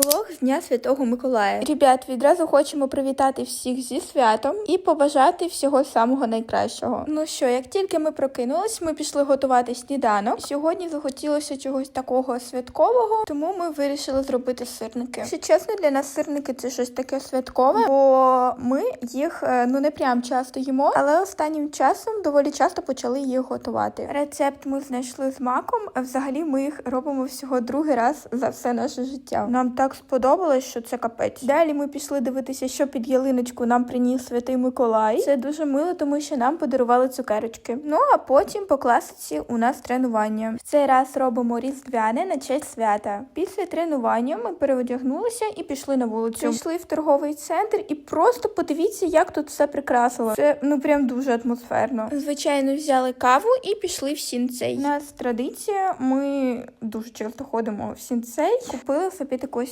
Влог з Дня Святого Миколая. Ребят, відразу хочемо привітати всіх зі святом і побажати всього самого найкращого. Ну що, як тільки ми прокинулись, ми пішли готувати сніданок. Сьогодні захотілося чогось такого святкового, тому ми вирішили зробити сирники. Якщо чесно, для нас сирники це щось таке святкове, бо ми їх е, ну не прям часто їмо, але останнім часом доволі часто почали їх готувати. Рецепт ми знайшли з маком. а Взагалі ми їх робимо всього другий раз за все наше життя. Нам так сподобалось, що це капець. Далі ми пішли дивитися, що під ялиночку нам приніс святий Миколай. Це дуже мило, тому що нам подарували цукерочки. Ну а потім по класиці у нас тренування. В цей раз робимо різдвяне на честь свята. Після тренування ми переодягнулися і пішли на вулицю. Пішли в торговий центр і просто подивіться, як тут все прикрасило. Це ну прям дуже атмосферно. Звичайно, взяли каву і пішли в сінцей. У нас традиція. Ми дуже часто ходимо в сінцей. Купили собі такий